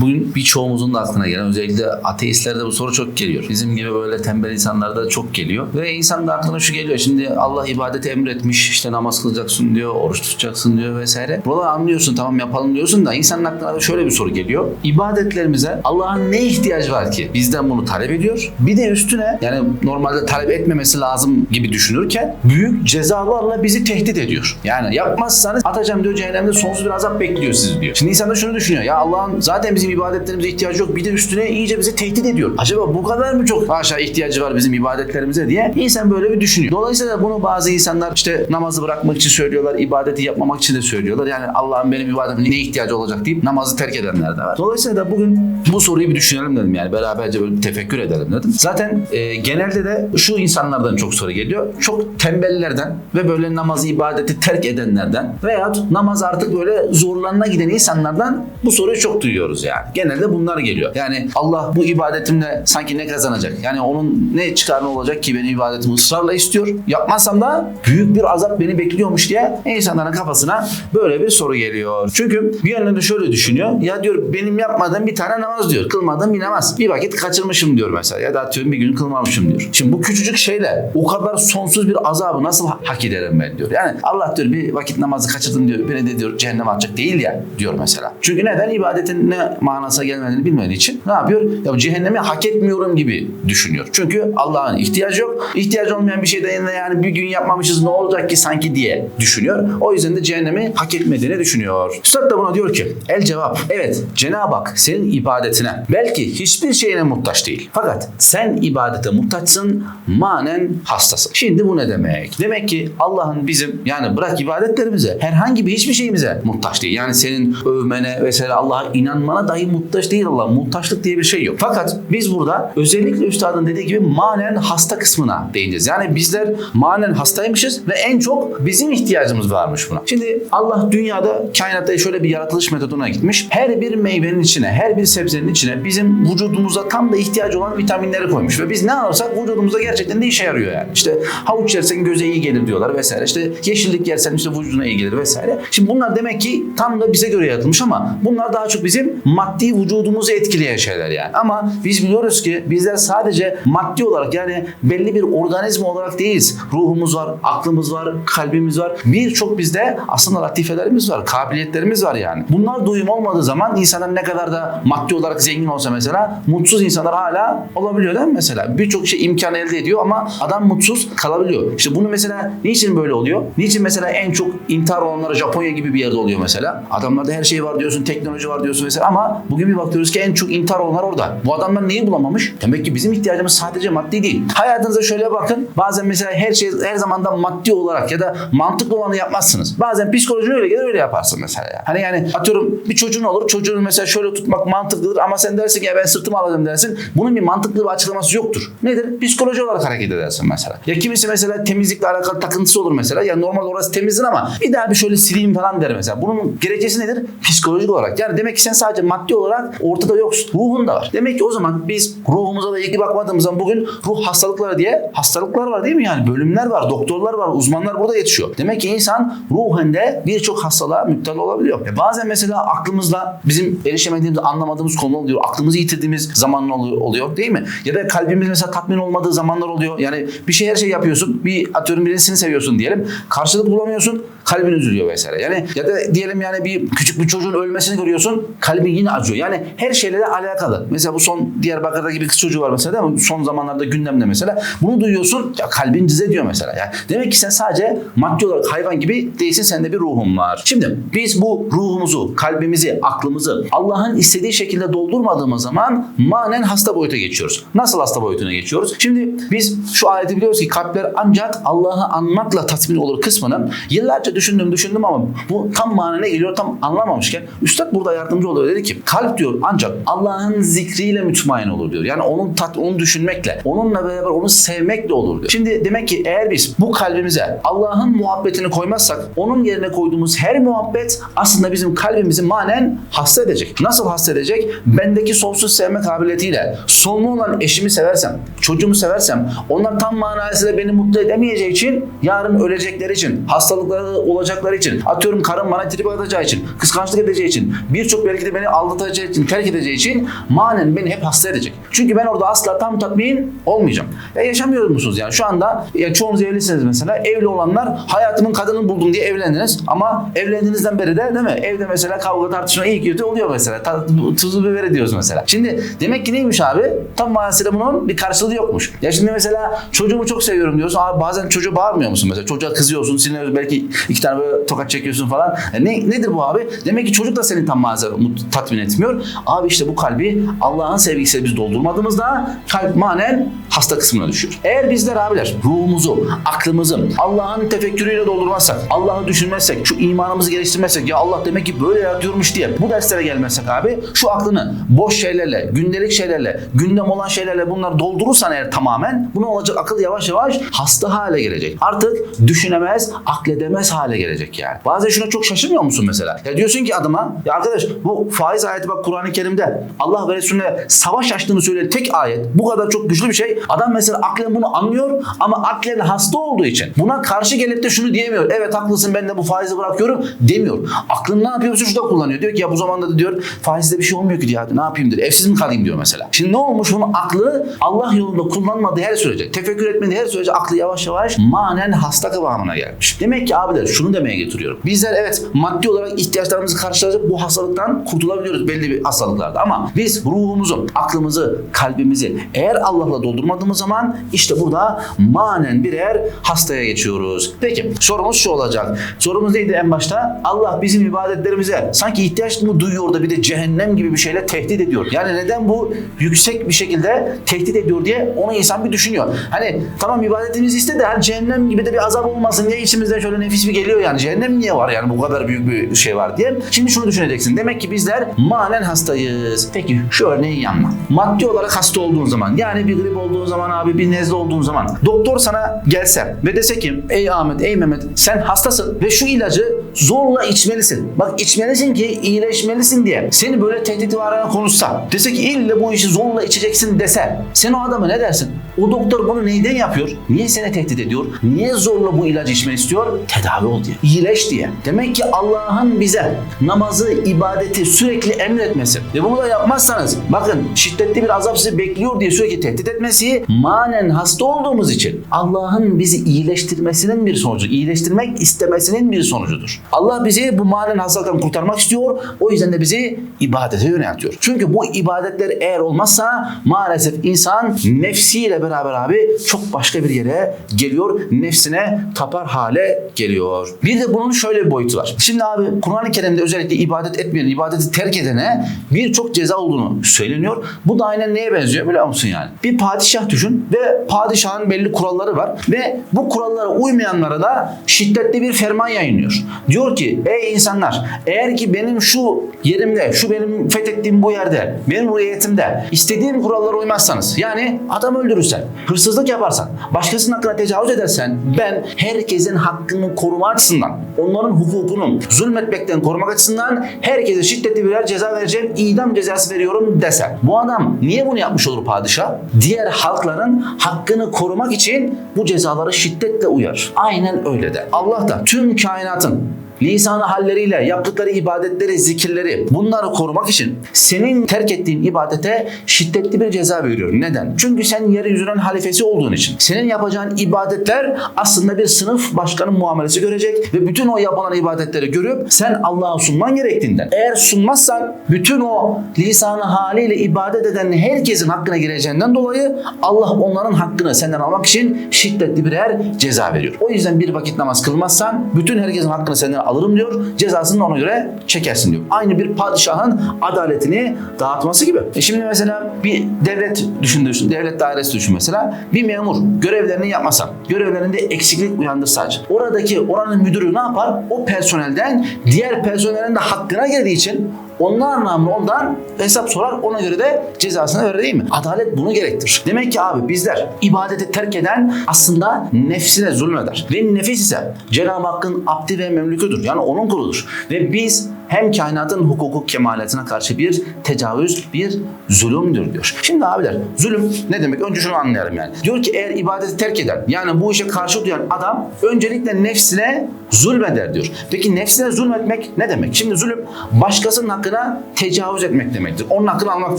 Bugün birçoğumuzun da aklına gelen özellikle ateistlerde bu soru çok geliyor. Bizim gibi böyle tembel insanlarda çok geliyor. Ve insan da aklına şu geliyor. Şimdi Allah ibadeti emretmiş. işte namaz kılacaksın diyor, oruç tutacaksın diyor vesaire. Buraları anlıyorsun tamam yapalım diyorsun da insanın aklına da şöyle bir soru geliyor. İbadetlerimize Allah'ın ne ihtiyacı var ki? Bizden bunu talep ediyor. Bir de üstüne yani normalde talep etmemesi lazım gibi düşünürken büyük cezalarla bizi tehdit ediyor. Yani yapmazsanız atacağım diyor cehennemde sonsuz bir azap bekliyor sizi diyor. Şimdi insan da şunu düşünüyor. Ya Allah'ın zaten bizim ibadetlerimize ihtiyacı yok. Bir de üstüne iyice bizi tehdit ediyor. Acaba bu kadar mı çok haşa ihtiyacı var bizim ibadetlerimize diye insan böyle bir düşünüyor. Dolayısıyla bunu bazı insanlar işte namazı bırakmak için söylüyorlar. ibadeti yapmamak için de söylüyorlar. Yani Allah'ın benim ibadetime ne ihtiyacı olacak deyip namazı terk edenler de var. Dolayısıyla da bugün bu soruyu bir düşünelim dedim yani. Beraberce böyle bir tefekkür edelim dedim. Zaten e, genelde de şu insanlardan çok soru geliyor. Çok tembellerden ve böyle namazı ibadeti terk edenlerden veyahut namaz artık böyle zorlarına giden insanlardan bu soruyu çok duyuyoruz yani. Genelde bunlar geliyor. Yani Allah bu ibadetimle sanki ne kazanacak? Yani onun ne çıkarını olacak ki benim ibadetimi ısrarla istiyor. Yapmazsam da büyük bir azap beni bekliyormuş diye insanların kafasına böyle bir soru geliyor. Çünkü bir yönden de şöyle düşünüyor. Ya diyor benim yapmadığım bir tane namaz diyor. Kılmadığım bir namaz. Bir vakit kaçırmışım diyor mesela. Ya da atıyorum bir gün kılmamışım diyor. Şimdi bu küçücük şeyle o kadar sonsuz bir azabı nasıl hak ederim ben diyor. Yani Allah diyor bir vakit namazı kaçırdım diyor. Beni de diyor cehenneme atacak değil ya diyor mesela. Çünkü neden? ibadetin ne manasına gelmediğini bilmediği için ne yapıyor? Ya cehennemi hak etmiyorum gibi düşünüyor. Çünkü Allah'ın ihtiyacı yok. İhtiyacı olmayan bir şeyden de yani bir gün yapmamışız ne olacak ki sanki diye düşünüyor. O yüzden de cehennemi hak etmediğini düşünüyor. Üstad da buna diyor ki el cevap. Evet Cenab-ı Hak senin ibadetine belki hiçbir şeyine muhtaç değil. Fakat sen ibadete muhtaçsın manen hastasın. Şimdi bu ne demek? Demek ki Allah'ın bizim yani bırak ibadetlerimize herhangi bir hiçbir şeyimize muhtaç değil. Yani senin övmene vesaire Allah'a inanmana dahi muhtaç değil Allah. Muhtaçlık diye bir şey yok. Fakat biz burada özellikle üstadın dediği gibi manen hasta kısmına değineceğiz. Yani bizler manen hastaymışız ve en çok bizim ihtiyacımız varmış buna. Şimdi Allah dünyada kainatta şöyle bir yaratılış metoduna gitmiş. Her bir meyvenin içine, her bir sebzenin içine bizim vücudumuza tam da ihtiyacı olan vitaminleri koymuş ve biz ne alırsak vücudumuza gerçekten de işe yarıyor yani. İşte havuç yersen göze iyi gelir diyorlar vesaire. İşte yeşillik yersen işte vücuduna iyi gelir vesaire. Şimdi bunlar demek ki tam da bize göre yaratılmış ama bunlar daha çok bizim vücudumuzu etkileyen şeyler yani. Ama biz biliyoruz ki bizler sadece maddi olarak yani belli bir organizma olarak değiliz. Ruhumuz var, aklımız var, kalbimiz var. Birçok bizde aslında latifelerimiz var, kabiliyetlerimiz var yani. Bunlar duyum olmadığı zaman insanlar ne kadar da maddi olarak zengin olsa mesela mutsuz insanlar hala olabiliyor değil mi mesela? Birçok şey imkan elde ediyor ama adam mutsuz kalabiliyor. İşte bunu mesela niçin böyle oluyor? Niçin mesela en çok intihar olanları Japonya gibi bir yerde oluyor mesela? Adamlarda her şey var diyorsun, teknoloji var diyorsun vesaire ama bugün bir bakıyoruz ki en çok intihar olanlar orada. Bu adamlar neyi bulamamış? Demek ki bizim ihtiyacımız sadece maddi değil. Hayatınıza şöyle bakın. Bazen mesela her şey her zaman da maddi olarak ya da mantıklı olanı yapmazsınız. Bazen psikolojin öyle gelir öyle yaparsın mesela. Yani. Hani yani atıyorum bir çocuğun olur. Çocuğunu mesela şöyle tutmak mantıklıdır ama sen dersin ki ya ben sırtımı alacağım dersin. Bunun bir mantıklı bir açıklaması yoktur. Nedir? Psikoloji olarak hareket edersin mesela. Ya kimisi mesela temizlikle alakalı takıntısı olur mesela. Ya normal orası temizdir ama bir daha bir şöyle sileyim falan der mesela. Bunun gerekçesi nedir? Psikolojik olarak. Yani demek ki sen sadece maddi olarak ortada yoksun. Ruhun da var. Demek ki o zaman biz ruhumuza da ilgi bakmadığımız zaman bugün ruh hastalıkları diye hastalıklar var değil mi yani? Bölümler var, doktorlar var, uzmanlar burada yetişiyor. Demek ki insan ruhen de birçok hastalığa müptel olabiliyor. E bazen mesela aklımızla bizim erişemediğimiz, anlamadığımız konu oluyor. Aklımızı yitirdiğimiz oluyor, oluyor değil mi? Ya da kalbimiz mesela tatmin olmadığı zamanlar oluyor. Yani bir şey her şey yapıyorsun. Bir atıyorum birisini seviyorsun diyelim. Karşılık bulamıyorsun. Kalbin üzülüyor vesaire. Yani ya da diyelim yani bir küçük bir çocuğun ölmesini görüyorsun. Kalbin yine acıyor. Yani her şeyle de alakalı. Mesela bu son Diyarbakır'daki bir kız çocuğu var mesela değil mi? Son zamanlarda gündemde mesela. Bunu duyuyorsun. Ya kalbin cız ediyor mesela. Yani demek ki sen sadece maddi olarak hayvan gibi değilsin. Sende bir ruhun var. Şimdi biz bu ruhumuzu, kalbimizi, aklımızı Allah'ın istediği şekilde doldurmadığımız zaman manen hasta boyuta geçiyoruz. Nasıl hasta boyutuna geçiyoruz? Şimdi biz şu ayeti biliyoruz ki kalpler ancak Allah'ı anmakla tatmin olur kısmını yıllarca düşündüm düşündüm ama bu tam manene geliyor tam anlamamışken Üstad burada yardımcı oluyor. Dedi ki kalp diyor ancak Allah'ın zikriyle mütmain olur diyor. Yani onun tat, onu düşünmekle, onunla beraber onu sevmekle olur diyor. Şimdi demek ki eğer biz bu kalbimize Allah'ın muhabbetini koymazsak onun yerine koyduğumuz her muhabbet aslında bizim kalbimizi manen hasta edecek. Nasıl hasta edecek? Bendeki sonsuz sevme kabiliyetiyle sonlu olan eşimi seversem, çocuğumu seversem onlar tam manasıyla beni mutlu edemeyeceği için yarın ölecekleri için, hastalıkları olacakları için, atıyorum karım bana trip atacağı için, kıskançlık edeceği için, birçok belki de beni aldatacak aldatacağı için, terk edeceği için manen beni hep hasta edecek. Çünkü ben orada asla tam tatmin olmayacağım. Ya yaşamıyor musunuz yani? Şu anda ya çoğunuz evlisiniz mesela. Evli olanlar hayatımın kadını buldum diye evlendiniz. Ama evlendiğinizden beri de değil mi? Evde mesela kavga tartışma iyi kötü oluyor mesela. Ta, tuzu biberi diyoruz mesela. Şimdi demek ki neymiş abi? Tam manasıyla bunun bir karşılığı yokmuş. Ya şimdi mesela çocuğumu çok seviyorum diyorsun. Abi bazen çocuğa bağırmıyor musun mesela? Çocuğa kızıyorsun, sinirleniyorsun. Belki iki tane böyle tokat çekiyorsun falan. Ya ne, nedir bu abi? Demek ki çocuk da seni tam manasıyla tatmin etmiyor. Abi işte bu kalbi Allah'ın sevgisiyle biz doldurmadığımızda kalp manen hasta kısmına düşüyor. Eğer bizler abiler ruhumuzu, aklımızı Allah'ın tefekkürüyle doldurmazsak, Allah'ı düşünmezsek, şu imanımızı geliştirmezsek ya Allah demek ki böyle yaratıyormuş diye bu derslere gelmezsek abi şu aklını boş şeylerle, gündelik şeylerle, gündem olan şeylerle bunları doldurursan eğer tamamen bu ne olacak? Akıl yavaş yavaş hasta hale gelecek. Artık düşünemez, akledemez hale gelecek yani. Bazen şuna çok şaşırmıyor musun mesela? Ya diyorsun ki adama ya arkadaş bu faiz ayeti bak Kur'an-ı Kerim'de Allah ve Resulüne savaş açtığını söyledi tek ayet. Bu kadar çok güçlü bir şey. Adam mesela aklen bunu anlıyor ama aklen hasta olduğu için buna karşı gelip de şunu diyemiyor. Evet haklısın ben de bu faizi bırakıyorum demiyor. Aklını ne yapıyor? Şurada kullanıyor. Diyor ki ya bu zamanda da diyor faizde bir şey olmuyor ki diyor. Ne yapayım diyor. Evsiz mi kalayım diyor mesela. Şimdi ne olmuş? Bunun aklı Allah yolunda kullanmadığı her sürece, tefekkür etmediği her sürece aklı yavaş yavaş manen hasta kıvamına gelmiş. Demek ki abiler şunu demeye getiriyorum. Bizler evet maddi olarak ihtiyaçlarımızı karşılayacak bu hastalıktan kurtulabiliyoruz belli bir hastalıklarda ama biz ruhumuzu, aklımızı, kalbimizi eğer Allah'la doldurmadığımız zaman işte burada manen birer hastaya geçiyoruz. Peki sorumuz şu olacak. Sorumuz neydi en başta? Allah bizim ibadetlerimize sanki ihtiyaç mı duyuyor da bir de cehennem gibi bir şeyle tehdit ediyor. Yani neden bu yüksek bir şekilde tehdit ediyor diye onu insan bir düşünüyor. Hani tamam ibadetimizi iste de hani cehennem gibi de bir azap olmasın diye içimizden şöyle nefis bir geliyor yani. Cehennem niye var yani bu kadar büyük bir şey var diye. Şimdi şunu düşüneceksin. Demek ki bizler manen hastayız. Peki şu örneği yanma. Maddi olarak hasta olduğun zaman yani bir grip olduğun zaman abi bir nezle olduğun zaman doktor sana gelse ve dese ki ey Ahmet ey Mehmet sen hastasın ve şu ilacı zorla içmelisin. Bak içmelisin ki iyileşmelisin diye. Seni böyle tehdit varana konuşsa dese ki ille bu işi zorla içeceksin dese sen o adama ne dersin? O doktor bunu neyden yapıyor? Niye seni tehdit ediyor? Niye zorla bu ilacı içme istiyor? Tedavi ol diye. İyileş diye. Demek ki Allah'ın bize namazı, ibadeti sürekli emretmesi ve bunu da yapmazsanız bakın şiddetli bir azap sizi bekliyor diye sürekli tehdit etmesi manen hasta olduğumuz için Allah'ın bizi iyileştirmesinin bir sonucu, iyileştirmek istemesinin bir sonucudur. Allah bizi bu manen hastalıktan kurtarmak istiyor. O yüzden de bizi ibadete yöneltiyor. Çünkü bu ibadetler eğer olmazsa maalesef insan nefsiyle beraber abi çok başka bir yere geliyor. Nefsine tapar hale geliyor. Bir de bunun şöyle bir boyutu var. Şimdi abi Kur'an-ı Kerim'de özellikle ibadet etmeyen, ibadeti terk edene birçok ceza olduğunu söyleniyor. Bu da aynen neye benziyor biliyor musun yani? Bir padişah düşün ve padişahın belli kuralları var ve bu kurallara uymayanlara da şiddetli bir ferman yayınlıyor. Diyor ki ey insanlar eğer ki benim şu yerimde, şu benim fethettiğim bu yerde, benim ruhiyetimde istediğim kurallara uymazsanız yani adam öldürürsen, hırsızlık yaparsan, başkasının hakkına tecavüz edersen ben herkesin hakkını koruma açısından, onların hukukunu zulmetmekten korumak açısından herkese şiddetli birer ceza vereceğim, idam cezası veriyorum dese. Bu adam niye bunu yapmış olur padişah? Diğer halkların hakkını korumak için bu cezaları şiddetle uyar. Aynen öyle de. Allah da tüm kainatın lisanı halleriyle yaptıkları ibadetleri, zikirleri bunları korumak için senin terk ettiğin ibadete şiddetli bir ceza veriyor. Neden? Çünkü sen yeryüzünün halifesi olduğun için. Senin yapacağın ibadetler aslında bir sınıf başkanın muamelesi görecek ve bütün o yapılan ibadetleri görüp sen Allah'a sunman gerektiğinden. Eğer sunmazsan bütün o lisanı haliyle ibadet eden herkesin hakkına gireceğinden dolayı Allah onların hakkını senden almak için şiddetli birer ceza veriyor. O yüzden bir vakit namaz kılmazsan bütün herkesin hakkını senden alırım diyor. Cezasını ona göre çekersin diyor. Aynı bir padişahın adaletini dağıtması gibi. E şimdi mesela bir devlet düşünürsün. Devlet dairesi düşün mesela. Bir memur görevlerini yapmasa, görevlerinde eksiklik uyandırsa. Oradaki oranın müdürü ne yapar? O personelden diğer personelin de hakkına geldiği için onlar namı ondan hesap sorar ona göre de cezasını verir değil mi? Adalet bunu gerektirir. Demek ki abi bizler ibadeti terk eden aslında nefsine zulmeder. Ve nefis ise Cenab-ı Hakk'ın abdi ve memlüküdür. Yani onun kuludur. Ve biz hem kainatın hukuku kemaletine karşı bir tecavüz, bir zulümdür diyor. Şimdi abiler zulüm ne demek? Önce şunu anlayalım yani. Diyor ki eğer ibadeti terk eden yani bu işe karşı duyan adam öncelikle nefsine zulmeder diyor. Peki nefsine zulmetmek ne demek? Şimdi zulüm başkasının hakkına tecavüz etmek demektir. Onun hakkını almak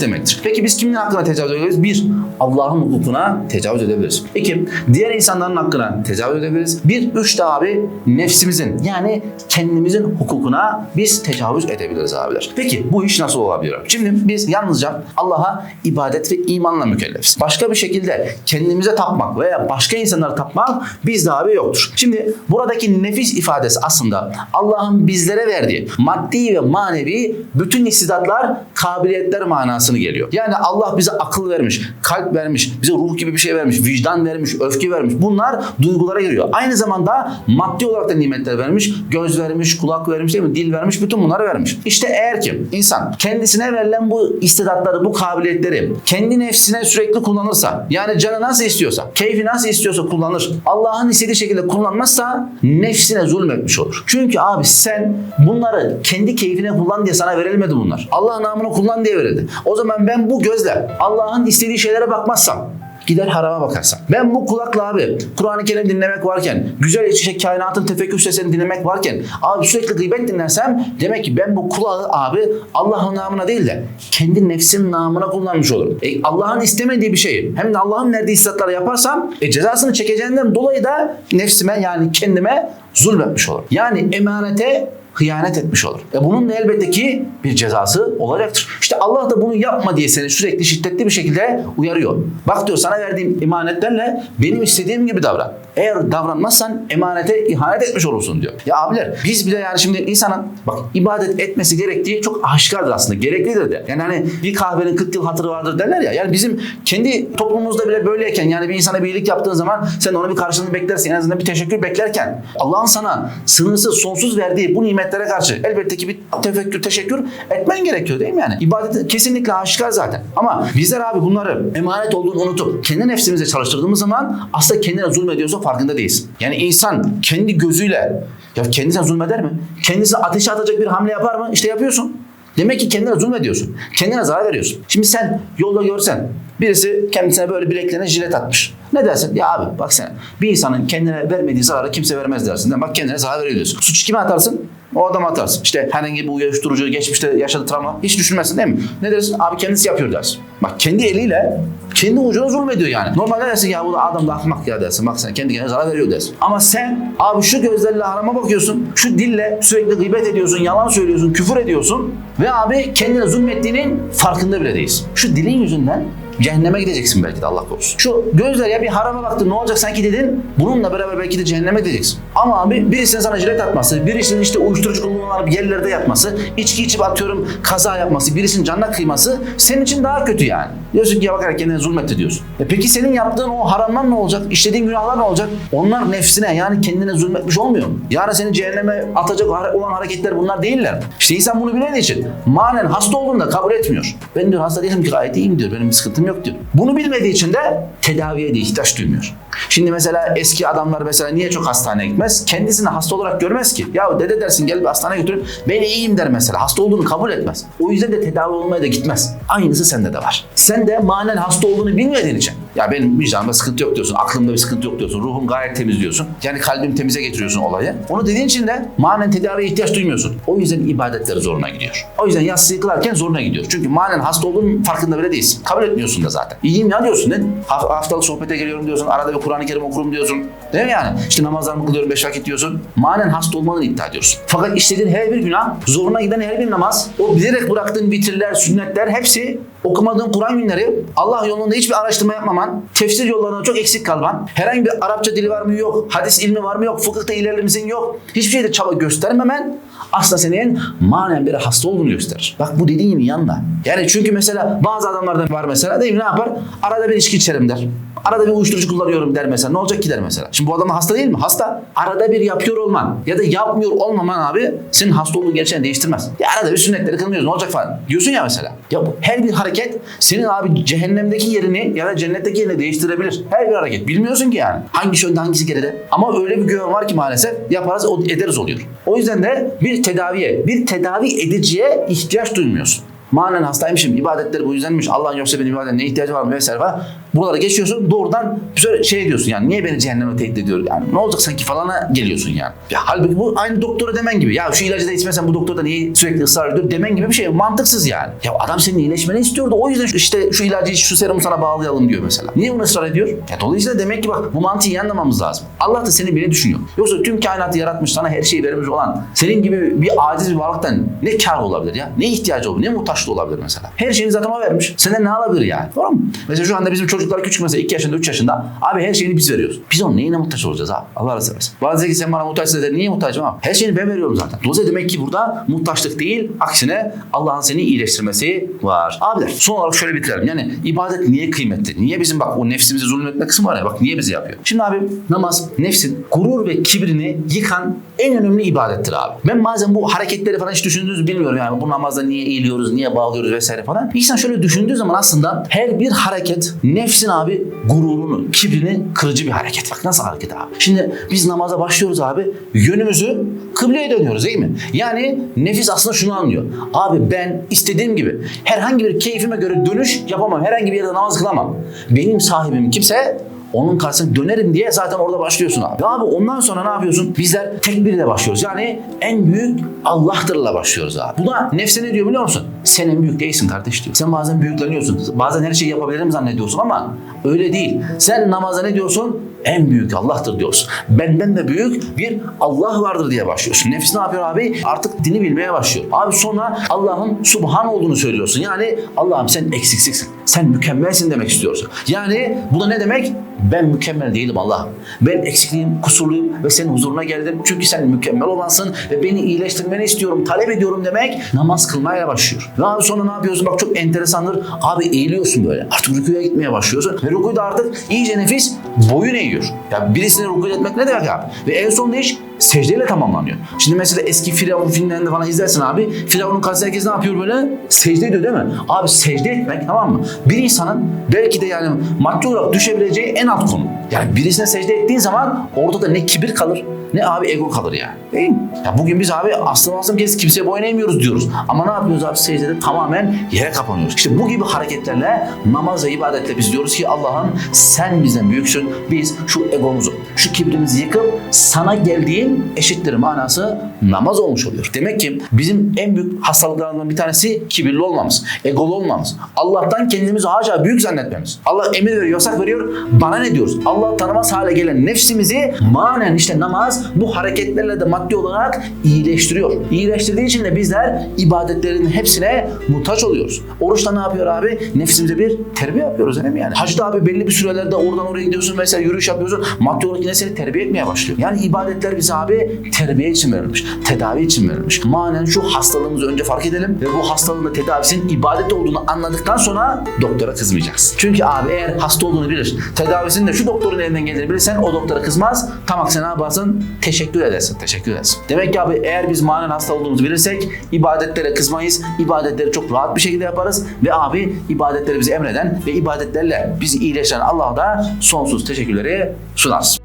demektir. Peki biz kimin hakkına tecavüz edebiliriz? Bir, Allah'ın hukukuna tecavüz edebiliriz. İki, diğer insanların hakkına tecavüz edebiliriz. Bir, üç de abi nefsimizin yani kendimizin hukukuna biz tecavüz edebiliriz abiler. Peki bu iş nasıl olabilir? Şimdi biz yalnızca Allah'a ibadet ve imanla mükellefiz. Başka bir şekilde kendimize tapmak veya başka insanlara tapmak bizde abi yoktur. Şimdi buradaki nefis ifadesi aslında Allah'ın bizlere verdiği maddi ve manevi bütün istidatlar, kabiliyetler manasını geliyor. Yani Allah bize akıl vermiş, kalp vermiş, bize ruh gibi bir şey vermiş, vicdan vermiş, öfke vermiş. Bunlar duygulara giriyor. Aynı zamanda maddi olarak da nimetler vermiş, göz vermiş, kulak vermiş değil mi? Dil vermiş, bütün bunları vermiş. İşte eğer ki insan kendisine verilen bu istidatları, bu kabiliyetleri kendi nefsine sürekli kullanırsa, yani canı nasıl istiyorsa, keyfi nasıl istiyorsa kullanır. Allah'ın istediği şekilde kullanmazsa nefsine zulmetmiş olur. Çünkü abi sen bunları kendi keyfine kullan diye sana verilmedi bunlar. Allah namına kullan diye verildi. O zaman ben bu gözle Allah'ın istediği şeylere bakmazsam gider harama bakarsam. Ben bu kulakla abi Kur'an-ı Kerim dinlemek varken, güzel şey, kainatın tefekkür sesini dinlemek varken abi sürekli gıybet dinlersem demek ki ben bu kulağı abi Allah'ın namına değil de kendi nefsim namına kullanmış olurum. E, Allah'ın istemediği bir şeyi hem de Allah'ın verdiği istatları yaparsam e, cezasını çekeceğinden dolayı da nefsime yani kendime zulmetmiş olurum. Yani emanete hıyanet etmiş olur. E bunun da elbette ki bir cezası olacaktır. İşte Allah da bunu yapma diye seni sürekli şiddetli bir şekilde uyarıyor. Bak diyor sana verdiğim emanetlerle benim istediğim gibi davran. Eğer davranmazsan emanete ihanet etmiş olursun diyor. Ya abiler biz bile yani şimdi insanın bak ibadet etmesi gerektiği çok aşikardır aslında. Gereklidir de. Yani hani bir kahvenin 40 yıl hatırı vardır derler ya. Yani bizim kendi toplumumuzda bile böyleyken yani bir insana bir iyilik yaptığın zaman sen ona bir karşılığını beklersin. En azından bir teşekkür beklerken Allah'ın sana sınırsız sonsuz verdiği bu nimetlere karşı elbette ki bir tefekkür teşekkür etmen gerekiyor değil mi yani? İbadet kesinlikle aşikar zaten. Ama bizler abi bunları emanet olduğunu unutup kendi nefsimize çalıştırdığımız zaman aslında kendine zulmediyorsa farkında değilsin. Yani insan kendi gözüyle ya kendisine zulmeder mi? Kendisine ateşe atacak bir hamle yapar mı? İşte yapıyorsun. Demek ki kendine zulmediyorsun. Kendine zarar veriyorsun. Şimdi sen yolda görsen birisi kendisine böyle bileklerine jilet atmış. Ne dersin? Ya abi bak sen bir insanın kendine vermediği zararı kimse vermez dersin. Bak kendine zarar veriyor diyorsun. Suçu kime atarsın? O adama atarsın. İşte herhangi bir uyuşturucu, geçmişte yaşadığı travma hiç düşünmezsin değil mi? Ne dersin? Abi kendisi yapıyor dersin. Bak kendi eliyle kendi ucuna zulmediyor yani. Normalde dersin ya bu da adam da ahmak ya dersin. Bak sen kendi kendine zarar veriyor dersin. Ama sen abi şu gözlerle harama bakıyorsun. Şu dille sürekli gıybet ediyorsun, yalan söylüyorsun, küfür ediyorsun. Ve abi kendine zulmettiğinin farkında bile değilsin. Şu dilin yüzünden Cehenneme gideceksin belki de Allah korusun. Şu gözler ya bir harama baktın ne olacak sanki dedin. Bununla beraber belki de cehenneme gideceksin. Ama abi birisinin sana jilet atması, birisinin işte uyuşturucu kullanılan yerlerde yatması, içki içip atıyorum kaza yapması, birisinin canına kıyması senin için daha kötü yani. Diyorsun ki ya bakarak kendine zulmetti diyorsun. E peki senin yaptığın o haramlar ne olacak? İşlediğin günahlar ne olacak? Onlar nefsine yani kendine zulmetmiş olmuyor mu? Yani seni cehenneme atacak olan hareketler bunlar değiller. İşte insan bunu bilmediği için manen hasta olduğunda kabul etmiyor. Ben diyor hasta değilim ki gayet iyiyim diyor. Benim bir sıkıntım yok diyor. Bunu bilmediği için de tedaviye de ihtiyaç duymuyor. Şimdi mesela eski adamlar mesela niye çok hastaneye gitmez? Kendisini hasta olarak görmez ki. Ya dede dersin gel bir hastaneye götürün. Ben iyiyim der mesela. Hasta olduğunu kabul etmez. O yüzden de tedavi olmaya da gitmez. Aynısı sende de var. Sen de manen hasta olduğunu bilmediğin için. Ya benim vicdanımda sıkıntı yok diyorsun. Aklımda bir sıkıntı yok diyorsun. Ruhum gayet temiz diyorsun. Yani kalbim temize getiriyorsun olayı. Onu dediğin için de manen tedaviye ihtiyaç duymuyorsun. O yüzden ibadetleri zoruna gidiyor. O yüzden yatsıyı kılarken zoruna gidiyor. Çünkü manen hasta olduğunun farkında bile değilsin. Kabul etmiyorsun da zaten. İyiyim ya diyorsun. Ne? Ha- Haftalık sohbete geliyorum diyorsun. Arada bir Kur'an-ı Kerim okurum diyorsun. Değil mi yani? İşte namazlarımı kılıyorum beş vakit diyorsun. Manen hasta olmadığını iddia ediyorsun. Fakat işlediğin her bir günah, zoruna giden her bir namaz, o bilerek bıraktığın vitirler, sünnetler hepsi okumadığın Kur'an günleri, Allah yolunda hiçbir araştırma yapmaman, tefsir yollarında çok eksik kalman, herhangi bir Arapça dili var mı yok, hadis ilmi var mı yok, fıkıhta ilerlememizin yok, hiçbir şeyde çaba göstermemen aslında senin manen bir hasta olduğunu gösterir. Bak bu dediğin gibi yanına. Yani çünkü mesela bazı adamlardan var mesela değil mi ne yapar? Arada bir içki içerim der. Arada bir uyuşturucu kullanıyorum der mesela. Ne olacak ki der mesela. Şimdi bu adam hasta değil mi? Hasta. Arada bir yapıyor olman ya da yapmıyor olmaman abi senin hasta olduğun gerçeğini değiştirmez. Ya arada bir sünnetleri kılmıyoruz ne olacak falan. Diyorsun ya mesela. Ya her bir hareket senin abi cehennemdeki yerini ya da cennetteki yerini değiştirebilir. Her bir hareket. Bilmiyorsun ki yani. Hangisi önde hangisi geride. Ama öyle bir güven var ki maalesef yaparız ederiz oluyor. O yüzden de bir tedaviye, bir tedavi ediciye ihtiyaç duymuyorsun. Manen hastaymışım, ibadetleri bu yüzdenmiş, Allah'ın yoksa benim ibadet ne ihtiyacı var mı vesaire falan. Buralara geçiyorsun doğrudan şey diyorsun yani niye beni cehenneme tehdit ediyor yani ne olacak sanki falana geliyorsun yani. Ya halbuki bu aynı doktora demen gibi ya şu ilacı da içmesen bu doktor da niye sürekli ısrar ediyor demen gibi bir şey mantıksız yani. Ya adam senin iyileşmeni istiyordu o yüzden işte şu ilacı şu serumu sana bağlayalım diyor mesela. Niye bunu ısrar ediyor? Ya dolayısıyla demek ki bak bu mantığı iyi anlamamız lazım. Allah da seni bile düşünüyor. Yoksa tüm kainatı yaratmış sana her şeyi vermiş olan senin gibi bir aciz bir varlıktan ne kar olabilir ya? Ne ihtiyacı olur? Ne muhtaçlığı olabilir mesela? Her şeyini zaten o vermiş. Senden ne alabilir yani? Doğru mu? Mesela şu anda bizim çocuklar küçük mesela 2 yaşında 3 yaşında. Abi her şeyini biz veriyoruz. Biz onun neyine muhtaç olacağız abi? Allah razı olsun. Bazı ki sen bana muhtaçsın dedi. Niye muhtacım abi? Her şeyini ben veriyorum zaten. Dolayısıyla demek ki burada muhtaçlık değil. Aksine Allah'ın seni iyileştirmesi var. Abiler son olarak şöyle bitirelim. Yani ibadet niye kıymetli? Niye bizim bak o nefsimizi zulmetme kısmı var ya bak niye bizi yapıyor? Şimdi abi namaz nefsin gurur ve kibrini yıkan en önemli ibadettir abi. Ben bazen bu hareketleri falan hiç düşündüğünüzü bilmiyorum yani bu namazda niye eğiliyoruz, niye bağlıyoruz vesaire falan. İnsan şöyle düşündüğü zaman aslında her bir hareket nefsin abi gururunu, kibrini kırıcı bir hareket. Bak nasıl hareket abi? Şimdi biz namaza başlıyoruz abi. Yönümüzü kıbleye dönüyoruz değil mi? Yani nefis aslında şunu anlıyor. Abi ben istediğim gibi herhangi bir keyfime göre dönüş yapamam. Herhangi bir yerde namaz kılamam. Benim sahibim kimse onun karşısına dönerim diye zaten orada başlıyorsun abi. Abi ondan sonra ne yapıyorsun? Bizler tekbirle başlıyoruz. Yani en büyük Allah'tırla başlıyoruz abi. Buna nefse ne diyor biliyor musun? Sen en büyük değilsin kardeş diyor. Sen bazen büyükleniyorsun. Bazen her şeyi yapabilirim zannediyorsun ama öyle değil. Sen namaza ne diyorsun? En büyük Allah'tır diyorsun. Benden de büyük bir Allah vardır diye başlıyorsun. Nefis ne yapıyor abi? Artık dini bilmeye başlıyor. Abi sonra Allah'ın subhan olduğunu söylüyorsun. Yani Allah'ım sen eksiksiksin. Sen mükemmelsin demek istiyorsun. Yani bu da ne demek? Ben mükemmel değilim Allah. Ben eksikliğim, kusurluyum ve senin huzuruna geldim. Çünkü sen mükemmel olansın ve beni iyileştirmeni istiyorum, talep ediyorum demek namaz kılmaya başlıyor. Abi sonra ne yapıyorsun? Bak çok enteresandır. Abi eğiliyorsun böyle. Artık rükuya gitmeye başlıyorsun. Ve rükuyda artık iyice nefis boyun eğiyor. Ya birisine rükû etmek ne demek abi? Ve en son iş secdeyle tamamlanıyor. Şimdi mesela eski Firavun filmlerinde falan izlersin abi. Firavun'un karşısında herkes ne yapıyor böyle? Secde ediyor değil mi? Abi secde etmek tamam mı? Bir insanın belki de yani maddi olarak düşebileceği en alt konu. Yani birisine secde ettiğin zaman orada da ne kibir kalır ne abi ego kalır yani. Değil mi? Ya bugün biz abi aslında aslında kez kimseye boyun eğmiyoruz diyoruz. Ama ne yapıyoruz abi secdede tamamen yere kapanıyoruz. İşte bu gibi hareketlerle namaz ibadetle biz diyoruz ki Allah'ım sen bizden büyüksün. Biz şu egomuzu, şu kibrimizi yıkıp sana geldiğin eşittir manası namaz olmuş oluyor. Demek ki bizim en büyük hastalıklarından bir tanesi kibirli olmamız, egolu olmamız. Allah'tan kendimizi haşa büyük zannetmemiz. Allah emir veriyor, yasak veriyor. Bana ne diyoruz? Allah tanımaz hale gelen nefsimizi manen işte namaz bu hareketlerle de maddi olarak iyileştiriyor. İyileştirdiği için de bizler ibadetlerin hepsine muhtaç oluyoruz. Oruçta ne yapıyor abi? Nefsimize bir terbiye yapıyoruz değil mi yani? Hacda abi belli bir sürelerde oradan oraya gidiyorsun mesela yürüyüş yapıyorsun. Maddi olarak yine seni terbiye etmeye başlıyor. Yani ibadetler bize abi terbiye için verilmiş. Tedavi için verilmiş. Manen şu hastalığımızı önce fark edelim ve bu hastalığın da tedavisinin ibadet olduğunu anladıktan sonra doktora kızmayacaksın. Çünkü abi eğer hasta olduğunu bilir, tedavisinin de şu doktorun elinden bilirsen o doktora kızmaz. Tam aksine ne yaparsın? Teşekkür edersin, teşekkür edersin. Demek ki abi eğer biz manen hasta olduğumuzu bilirsek ibadetlere kızmayız. ibadetleri çok rahat bir şekilde yaparız ve abi ibadetleri bize emreden ve ibadetlerle bizi iyileştiren Allah'a da sonsuz teşekkürleri sunarız.